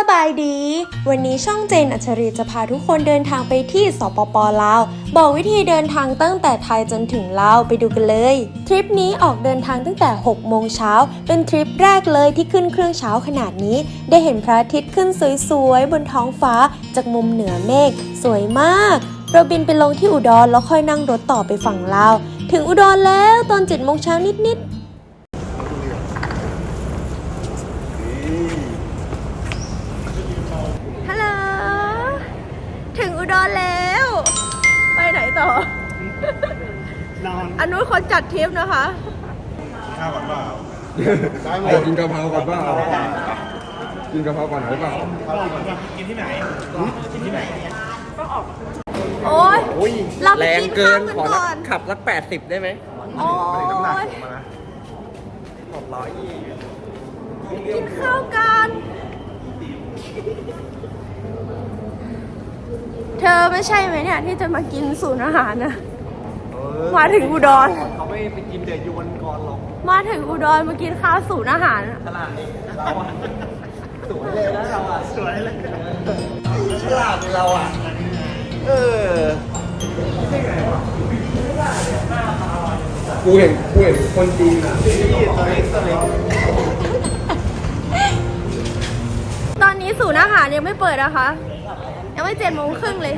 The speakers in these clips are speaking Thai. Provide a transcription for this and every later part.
สบายดี วันนี้ช่องเจนอัจฉริจะพาทุกคนเดินทางไปที่สปปลาว บอกวิธีเดินทางตั้งแต่ไทยจนถึงลาวไปดูกันเลย ทริปนี้ออกเดินทางตั้งแต่ 6 โมงเช้า เป็นทริปแรกเลยที่ขึ้นเครื่องเช้าขนาดนี้ ได้เห็นพระอาทิตย์ขึ้นสวยๆ บนท้องฟ้าจากมุมเหนือเมฆสวยมาก เราบินไปลงที่อุดรแล้วค่อยนั่งรถต่อไปฝั่งลาว ถึงอุดรแล้วตอน7โมงเช้านิดๆ อนอันนู้นคนจัดทริปนะคะ ข้าวก่อนเปล่าไปกินกะเพราก่อนเปล่ากินกะเพราก่อนหรือเปล่ากินที่ไหนกินที่ไหนโอ้ยอุ้ยเราไปแรงกินเกินข้าวกันขอก่อนขับสักแปดสิบได้ไหมโอ้ยหกร้อยกินข้าวกัน เธอไม่ใช่ไหมเนี่ยที่จะมากินศูนย์อาหารนะ มาถึงอุดร เขาไม่ไปกินเดือดยวนก่อนหรอกมาถึงอุดรมากินข้าวศูนย์อาหารอะตลาดนี้เราอะสวยเลยนะเราอะสวยเลยฉลาดเราอะเออกูเห็นกูเห็นคนจีนอะตอนนี้ศูนย์อาหารยังไม่เปิดนะคะ ยังไม่เจ็ดโมงครึ่งเลย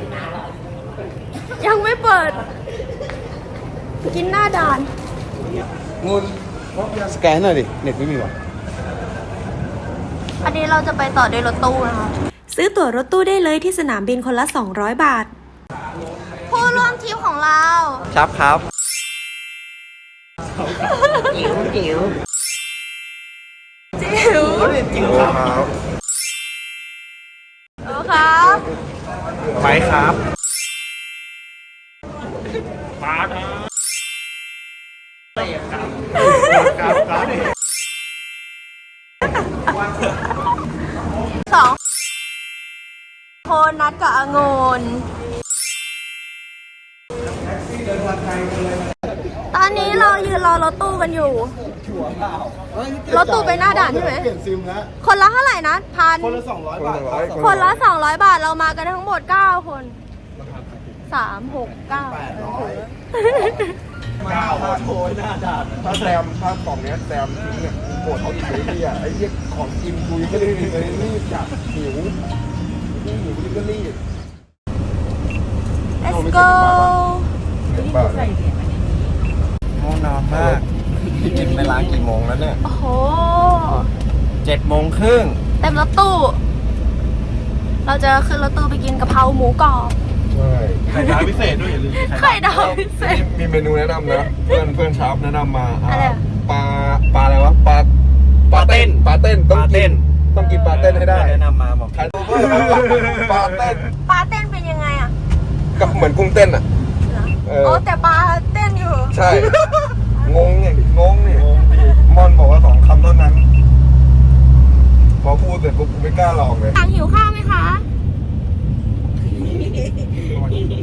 ยังไม่เปิด กินหน้าด่านงุนสแกนหน่อยดิ เน็ตไม่มีวะอันนี้เราจะไปต่อด้วยรถตู้นะคะ ซื้อตั๋วรถตู้ได้เลยที่สนามบินคนละ 200 บาท ผู้ร่วมทริปของเรา ครับครับจิ๋วจิ๋วจิ๋วจิ๋วครับโอครับ ไปครับปาครับครับ โคนนัดกับองุนตอนนี้เรายืนรอรถตู้กันอยู่ รถตู้ไปหน้าด่านใช่ไหม เปลี่ยนซิมแล้ว คนละเท่าไหร่นะพัน คนละสองร้อยบาทคนละ 200 บาทเรามากันทั้งหมด 9 คน 3 6 9เก้าบาทถ้าแซมถ้ากล่องเนี้ยแซมทิ้งเนี่ยโกรธเขาอีกเลยพี่อะไอ้เหี้ยของกินกูยังไม่ได้เลยรีบจับหิว นี่หิวนี่ก็รีบ let's go เห็นป่ะง่วงนอนมากกินเวลากี่โมงแล้วเนี่ยโอ้โหเจ็ดโมงครึ่งเต็มรถตู้ เราจะขึ้นรถตู้ไปกินกะเพราหมูกรอบใช่ไข่ดาวพิเศษด้วยอย่าลืมไข่ดาวพิเศษ มีเมนูแนะนำนะเพื่อนเพื่อนชาร์ปแนะนำมาอ่าอะไรอะ ปลาปลาอะไรวะปลาปลาเต้นปลาเต้นต้องกินต้องกินปลาเต้นให้ได้ แนะนำมาบอก ใคร ปลาเต้นปลาเต้นเป็นยังไงอะก็เหมือนกุ้งเต้นอะ เออโอ้แต่ปลาเต้นอยู่ใช่ งงเนี่ยงงเนี่ยมอนบอกว่าสองคำเท่านั้น พอพูดเสร็จปุ๊บกูไม่กล้าลองเลยต่างหิวข้าวไหมคะ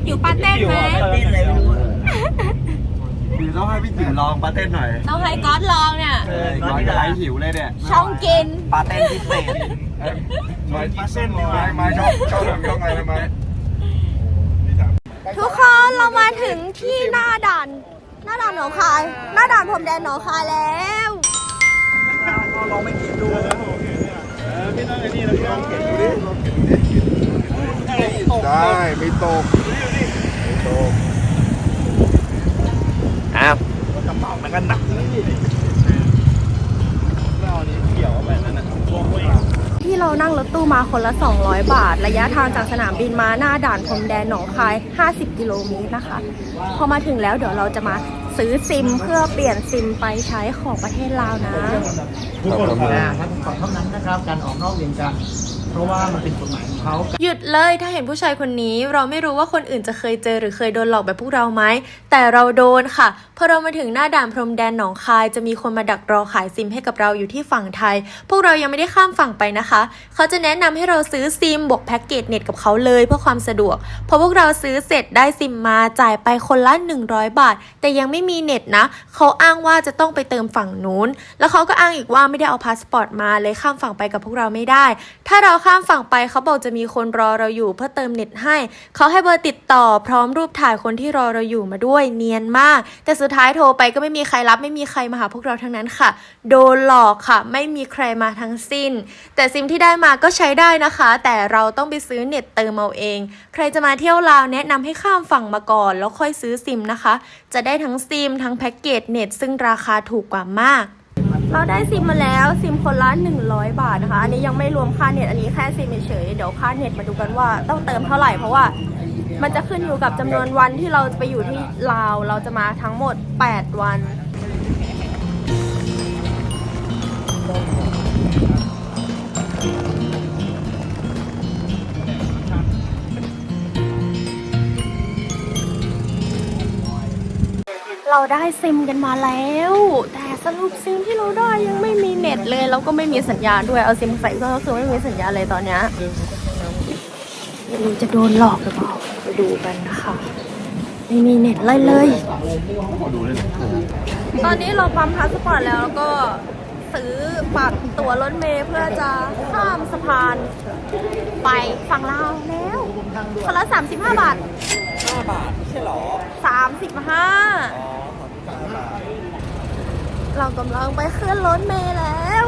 อยู่ปลาเต้นไหมเต้นอะไรไม่รู้ดีต้องให้พี่จิ๋วลองปลาเต้นหน่อยต้องให้ก๊อตลองเนี่ย เออน้อยจะไล่หิวเลยเนี่ยช่องกินปลาเต้นพิเศษ ไม้เส้นไม้ไม้ชอบชอบชอบอะไรนะไม้ทุกคนเรามาถึงที่หน้าด่าน หน้าด่านหนองคาย หน้าด่านพรมแดนหนองคายแล้วลองไปกินดูพี่ต้องไอ้นี่นะพี่ต้องเก็บดูดิได้ไม่ตกไม่ตกอ้าวกระเป๋ามันก็หนักนี่เอานี้เกี่ยวแบบนั้นนะพวกเอง ที่เรานั่งรถตู้มาคนละ 200 บาท ระยะทางจากสนามบินมาหน้าด่านพรมแดนหนองคาย 50 กิโลเมตรนะคะ พอมาถึงแล้วเดี๋ยวเราจะมาซื้อซิมเพื่อเปลี่ยนซิมไปใช้ของประเทศลาวนะ ทุกคนครับท่านขอเท่านั้นนะครับ การออกนอกเวียงจันทร์ เพราะว่ามันเป็นกฎหมายของเขา หยุดเลยถ้าเห็นผู้ชายคนนี้ เราไม่รู้ว่าคนอื่นจะเคยเจอหรือเคยโดนหลอกแบบพวกเราไหม แต่เราโดนค่ะ พอเรามาถึงหน้าด่านพรมแดนหนองคายจะมีคนมาดักรอขายซิมให้กับเราอยู่ที่ฝั่งไทย พวกเรายังไม่ได้ข้ามฝั่งไปนะคะ เขาจะแนะนำให้เราซื้อซิมบวกแพ็กเกจเน็ตกับเขาเลยเพื่อความสะดวก พอพวกเราซื้อเสร็จได้ซิมมาจ่ายไปคนละ 100 บาท แต่ยังไม่มีเน็ตนะ เขาอ้างว่าจะต้องไปเติมฝั่งนู้น แล้วเขาก็อ้างอีกว่าไม่ได้เอาพาสปอร์ตมาเลยข้ามฝั่งไปกับพวกเราไม่ได้ ถ้าเราข้ามฝั่งไปเขาบอกจะมีคนรอเราอยู่เพื่อเติมเน็ตให้ เขาให้เบอร์ติดต่อพร้อมรูปถ่ายคนที่รอเราอยู่มาด้วยเนียนมาก แต่สุดท้ายโทรไปก็ไม่มีใครรับไม่มีใครมาหาพวกเราทั้งนั้นค่ะ โดนหลอกค่ะ ไม่มีใครมาทั้งสิ้น แต่ซิมที่ได้มาก็ใช้ได้นะคะ แต่เราต้องไปซื้อเน็ตเติมเอาเอง ใครจะมาเที่ยวลาวแนะนำให้ข้ามฝั่งมาก่อน แล้วค่อยซื้อซิมนะคะ จะได้ทั้งซิมทั้งแพ็กเกจเน็ตซึ่งราคาถูกกว่ามาก เราได้ซิมมาแล้วซิมคนละ100 บาทนะคะ อันนี้ยังไม่รวมค่าเน็ตอันนี้แค่ซิมเฉยเดี๋ยวค่าเน็ตมาดูกันว่าต้องเติมเท่าไหร่เพราะว่ามันจะขึ้นอยู่กับจำนวนวันที่เราไปอยู่ที่ลาว เราจะมาทั้งหมด 8 วันเราได้ซิมกันมาแล้ว สรุปซิมที่เราได้ยังไม่มีเน็ตเลยแล้วก็ไม่มีสัญญาณด้วยเอาซิมใส่เครื่องก็คือไม่มีสัญญาณเลยตอนเนี้ยไม่รู้จะโดนหลอกหรือเปล่าไปดูกันนะคะไม่มีเน็ตเลยเลย ตอนนี้เราปั๊มพาสปอร์ตแล้วแล้วก็ซื้อบัตรตั๋วรถเมล์เพื่อจะข้ามสะพานไปฝั่งลาวแล้วคนละ35 บาท5บาทไม่ใช่หรอสามสิบห้า เรากำลังไปขึ้นรถเมล์แล้ว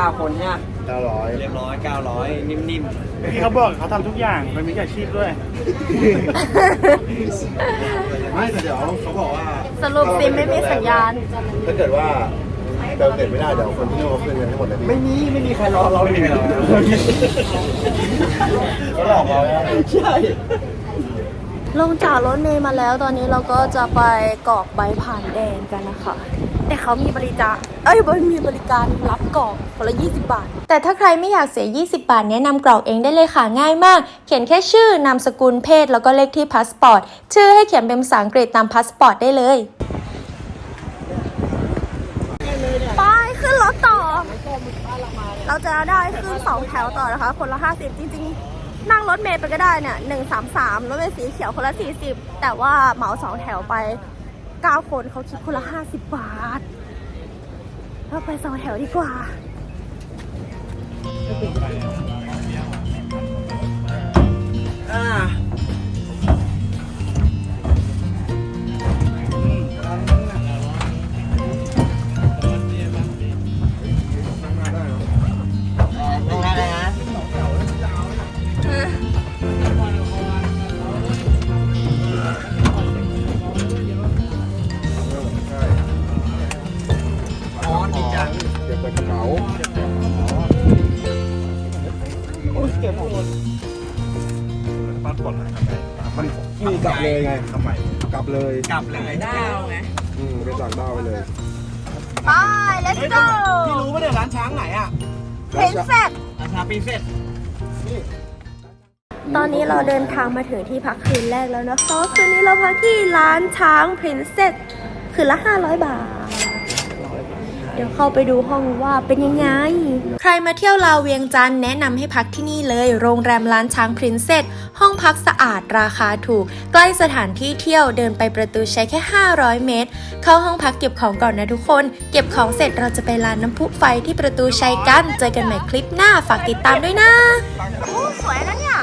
9คนเนี่ย 900เรียบร้อย900 นิ่มพี่เขาบอกเขาทำทุกอย่างเป็นมิจฉาชีพด้วย ไม่แต่เดี๋ยวเขาบอกว่าสรุปซิมไม่มีสัญญาณ ถ้าเกิดว่าเติมเน็ตไม่ได้เดี๋ยวคนที่เขาคืนเงินให้หมดเลยๆไม่มีไม่มีใครรอเราเลยเขาหลอกเราใช่ลงจากรถเมล์มาแล้วตอนนี้เราก็จะไปกรอกใบผ่านแดนกันนะคะ แต่เขามีบริจาคเอ้ยมีบริการรับกรอกคนละ 20 บาท แต่ถ้าใครไม่อยากเสีย 20 บาท แนะนำกรอกเองได้เลยค่ะง่ายมาก เขียนแค่ชื่อนามสกุลเพศ แล้วก็เลขที่พาสปอร์ต ชื่อให้เขียนเป็นภาษาอังกฤษตามพาสปอร์ตได้เลยไปขึ้นรถต่อ เราจะได้ขึ้นสองแถวต่อนะคะ คนละ 50 จริง ๆ นั่งรถเมล์ไปก็ได้เนี่ยหนึ่งสามสามรถเมล์สีเขียวคนละ 40 แต่ว่าเหมาสองแถวไป 9 คนเขาคิดคนละ 50 บาท เราไปสองแถวดีกว่าอ่า งทำไมกลับเลยกลับเลยดาวไงอืมไปสั่งดาวไปเลยไป let's go พี่รู้ปะเนี่ยร้านช้างไหนอะ Princess ร้านช้างปีเซ็ตตอนนี้เราเดินทางมาถึงที่พักคืนแรกแล้วนะคะคืนนี้เราพักที่ร้านช้าง Princess คืนละ 500 บาท เดี๋ยวเข้าไปดูห้องว่าเป็นยังไง ใครมาเที่ยวลาวเวียงจันทร์แนะนำให้พักที่นี่เลย โรงแรมร้านช้าง Princess ห้องพักสะอาดราคาถูก ใกล้สถานที่เที่ยวเดินไปประตูใช้แค่ 500 เมตร เข้าห้องพักเก็บของก่อนนะทุกคน เก็บของเสร็จเราจะไปลานน้ำพุไฟที่ประตูชัยกัน เจอกันใหม่คลิปหน้าฝากติดตามด้วยนะโอ้สวยนะเนี่ย